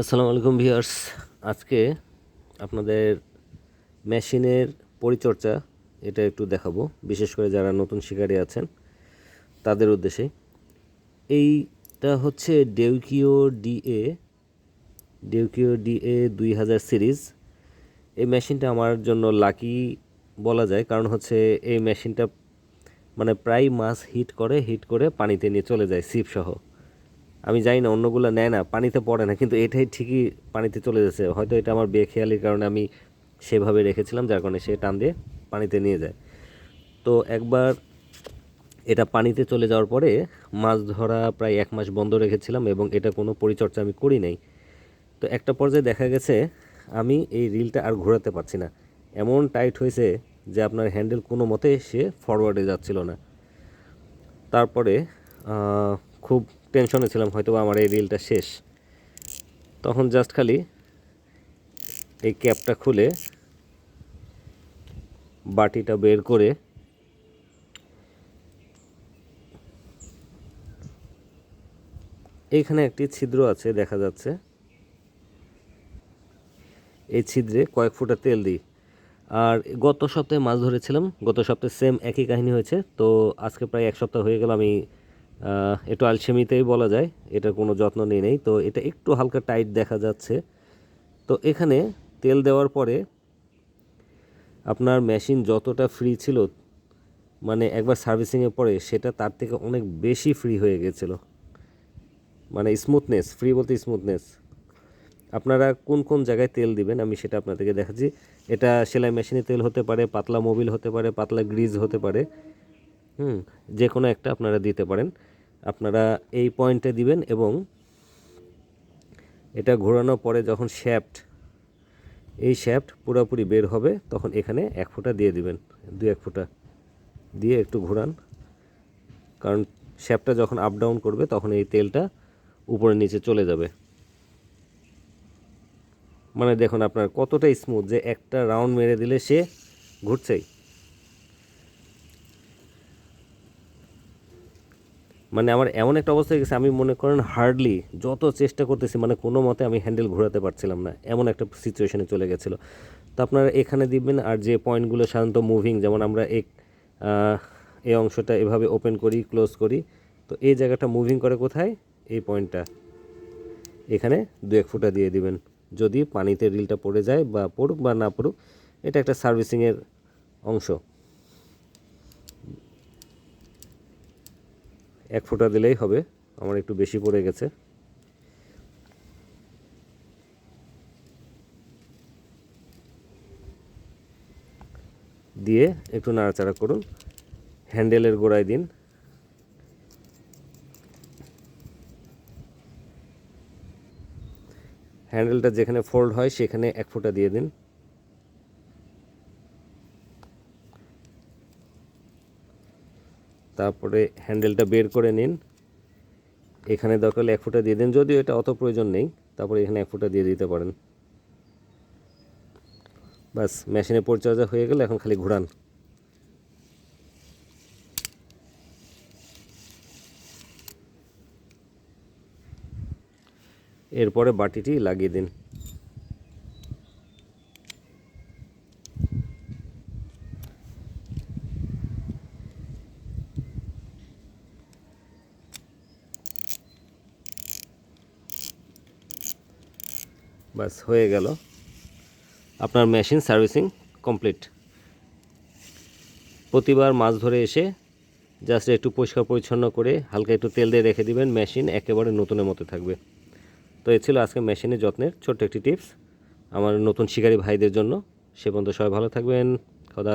আসসালামু আলাইকুম ভিউয়ার্স। আজকে আপনাদের মেশিনের পরিচর্যা, এটা একটু দেখাবো। বিশেষ করে যারা নতুন শিকারী আছেন, তাদের উদ্দেশ্যে। এইটা হচ্ছে ডেউকিও ডিএ ডেউকিও ডিএ দুই হাজার সিরিজ। এই মেশিনটা আমার জন্য লাকি বলা যায়, কারণ হচ্ছে এই মেশিনটা মানে প্রায় মাছ হিট করে হিট করে পানিতে নিয়ে চলে যায় সিপ সহ আমি জানি না, অন্যগুলো নেয় না, পানিতে পড়ে না, কিন্তু এটাই ঠিকই পানিতে চলে যাচ্ছে হয়তো এটা আমার বেখেয়ালির কারণে আমি সেভাবে রেখেছিলাম, যার কারণে সে টান দিয়ে পানিতে নিয়ে যায়। তো একবার এটা পানিতে চলে যাওয়ার পরে মাছ ধরা প্রায় এক মাস বন্ধ রেখেছিলাম এবং এটা কোনো পরিচর্যা আমি করি নাই। তো একটা পর্যায়ে দেখা গেছে, আমি এই রিলটা আর ঘোরাতে পারছি না। এমন টাইট হয়েছে যে আপনার হ্যান্ডেল কোনো মতে সে ফরওয়ার্ডে যাচ্ছিল না। তারপরে খুব টেনশনে ছিলাম হয়তো আমার এই রিলটা শেষ। তখন জাস্ট খালি এই ক্যাপটা খুলে বাটিটা বের করে এইখানে একটি ছিদ্র আছে, দেখা যাচ্ছে। এই ছিদ্রে কয়েক ফোঁটা তেল দিই। আর গত সপ্তাহে মাছ ধরেছিলাম, গত সপ্তাহে সেম একই কাহিনী হয়েছে। তো আজকে প্রায় এক সপ্তাহ হয়ে গেল আমি একটু আলসেমিতেই বলা যায় এটার কোনো যত্ন নেই নেই। তো এটা একটু হালকা টাইট দেখা যাচ্ছে। তো এখানে তেল দেওয়ার পরে আপনার মেশিন যতটা ফ্রি ছিল মানে একবার সার্ভিসিংয়ের পরে সেটা তার থেকে অনেক বেশি ফ্রি হয়ে গেছিল। মানে স্মুথনেস ফ্রি বলতে স্মুথনেস আপনারা কোন কোন জায়গায় তেল দিবেন আমি সেটা আপনাদেরকে দেখাচ্ছি। এটা সেলাই মেশিনে তেল হতে পারে, পাতলা মোবিল হতে পারে, পাতলা গ্রিজ হতে পারে। হুম যে কোনো একটা আপনারা দিতে পারেন। আপনারা এই পয়েন্টে দিবেন এবং এটা ঘোরানোর পরে যখন শ্যাফট এই শ্যাফট পুরোপুরি বের হবে, তখন এখানে এক ফোঁটা দিয়ে দিবেন, দু এক ফোঁটা দিয়ে একটু ঘোরান। কারণ শ্যাফটটা যখন আপ ডাউন করবে, তখন এই তেলটা উপরে নিচে চলে যাবে। মানে দেখুন আপনার কতটা স্মুথ যে একটা রাউন্ড মেরে দিলে সে ঘুরছেই। মানে আমার এমন একটা অবস্থা হয়ে গেছে, আমি মনে করেন হার্ডলি যত চেষ্টা করতেছি মানে কোনো মতে আমি হ্যান্ডেল ঘোরাতে পারছিলাম না, এমন একটা সিচুয়েশনে চলে গেছিল। তো আপনারা এখানে দিবেন আর যে পয়েন্টগুলো সাধারণত মুভিং যেমন আমরা এক এই অংশটা এভাবে ওপেন করি ক্লোজ করি, তো এই জায়গাটা মুভিং করে কোথায়? এই পয়েন্টটা এখানে দু এক ফুটা দিয়ে দিবেন, যদি পানিতে রিলটা পড়ে যায় বা পড়ুক বা না পড়ুক, এটা একটা সার্ভিসিংয়ের অংশ। এক ফোঁটা দিলেই হবে। আমার একটু বেশি পড়ে গেছে। দিয়ে একটু নাড়াচাড়া করুন। হ্যান্ডেলের গোড়ায় দিন। হ্যান্ডেলটা যেখানে ফোল্ড হয়, সেখানে এক ফোঁটা দিয়ে দিন। তারপরে হ্যান্ডেলটা বের করে নিন। এখানে দরকার এক ফুটা দিয়ে দিন, যদিও এটা অত প্রয়োজন নেই। তারপরে এখানে এক ফুটা দিয়ে দিতে পারেন। বাস মেশিনে পরিচর্যা হয়ে গেলে, এখন খালি ঘোরান। এরপরে বাটিটি লাগিয়ে দিন। বাস হয়ে গেল। আপনার মেশিন সার্ভিসিং কমপ্লিট। প্রতিবার মাছ ধরে এসে জাস্ট একটু পরিষ্কার পরিচ্ছন্ন করে হালকা একটু তেল দিয়ে রেখে দিবেন, মেশিন একেবারে নতুনের মতো থাকবে। তো এ ছিল আজকে মেশিনের যত্নের ছোট্ট একটি টিপস। আমার নতুন শিকারী ভাইদের জন্য। সে পর্যন্ত সবাই ভালো থাকবেন। খোদা